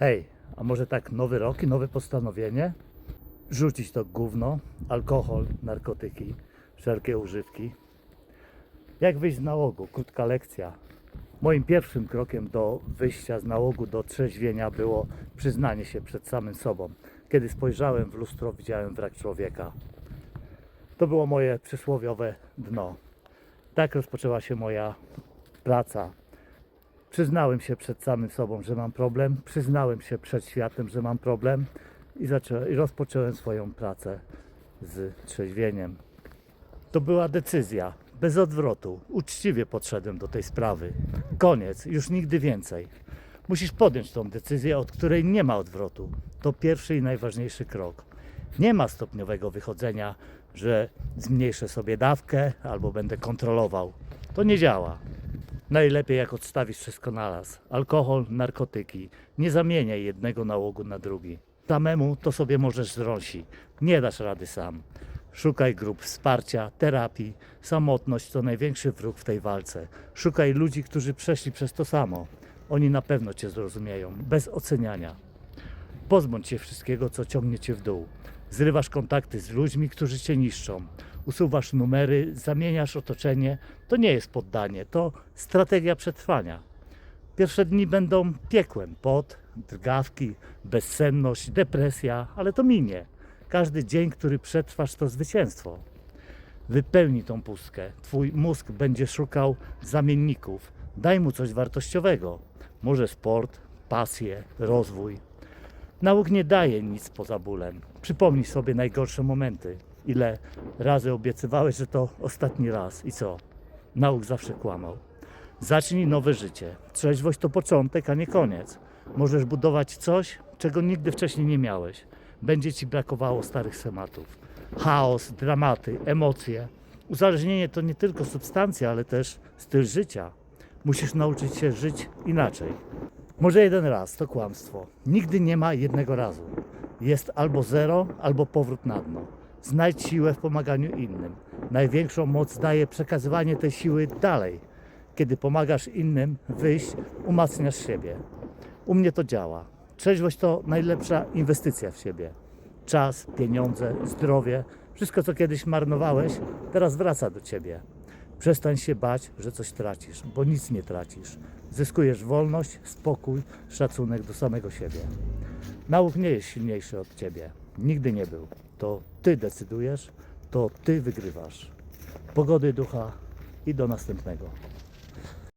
Hej, a może tak nowy rok i nowe postanowienie? Rzucić to gówno, alkohol, narkotyki, wszelkie używki. Jak wyjść z nałogu? Krótka lekcja. Moim pierwszym krokiem do wyjścia z nałogu, do trzeźwienia było przyznanie się przed samym sobą. Kiedy spojrzałem w lustro, widziałem wrak człowieka. To było moje przysłowiowe dno. Tak rozpoczęła się moja praca. Przyznałem się przed samym sobą, że mam problem, przyznałem się przed światem, że mam problem i, i rozpocząłem swoją pracę z trzeźwieniem. To była decyzja, bez odwrotu. Uczciwie podszedłem do tej sprawy. Koniec, już nigdy więcej. Musisz podjąć tą decyzję, od której nie ma odwrotu. To pierwszy i najważniejszy krok. Nie ma stopniowego wychodzenia, że zmniejszę sobie dawkę albo będę kontrolował. To nie działa. Najlepiej jak odstawisz wszystko na raz. Alkohol, narkotyki. Nie zamieniaj jednego nałogu na drugi. Samemu to sobie możesz zrosić. Nie dasz rady sam. Szukaj grup wsparcia, terapii. Samotność to największy wróg w tej walce. Szukaj ludzi, którzy przeszli przez to samo. Oni na pewno cię zrozumieją, bez oceniania. Pozbądź się wszystkiego, co ciągnie cię w dół. Zrywasz kontakty z ludźmi, którzy cię niszczą. Usuwasz numery, zamieniasz otoczenie. To nie jest poddanie, to strategia przetrwania. Pierwsze dni będą piekłem. Pot, drgawki, bezsenność, depresja, ale to minie. Każdy dzień, który przetrwasz, to zwycięstwo. Wypełnij tą pustkę. Twój mózg będzie szukał zamienników. Daj mu coś wartościowego. Może sport, pasję, rozwój. Nauk nie daje nic poza bólem. Przypomnij sobie najgorsze momenty. Ile razy obiecywałeś, że to ostatni raz i co? Nauk zawsze kłamał. Zacznij nowe życie. Trzeźwość to początek, a nie koniec. Możesz budować coś, czego nigdy wcześniej nie miałeś. Będzie ci brakowało starych schematów. Chaos, dramaty, emocje. Uzależnienie to nie tylko substancja, ale też styl życia. Musisz nauczyć się żyć inaczej. Może jeden raz to kłamstwo. Nigdy nie ma jednego razu. Jest albo zero, albo powrót na dno. Znajdź siłę w pomaganiu innym. Największą moc daje przekazywanie tej siły dalej. Kiedy pomagasz innym wyjść, umacniasz siebie. U mnie to działa. Trzeźwość to najlepsza inwestycja w siebie. Czas, pieniądze, zdrowie, wszystko co kiedyś marnowałeś, teraz wraca do ciebie. Przestań się bać, że coś tracisz, bo nic nie tracisz. Zyskujesz wolność, spokój, szacunek do samego siebie. Nauk nie jest silniejszy od ciebie. Nigdy nie był. To ty decydujesz, to ty wygrywasz. Pogody ducha i do następnego.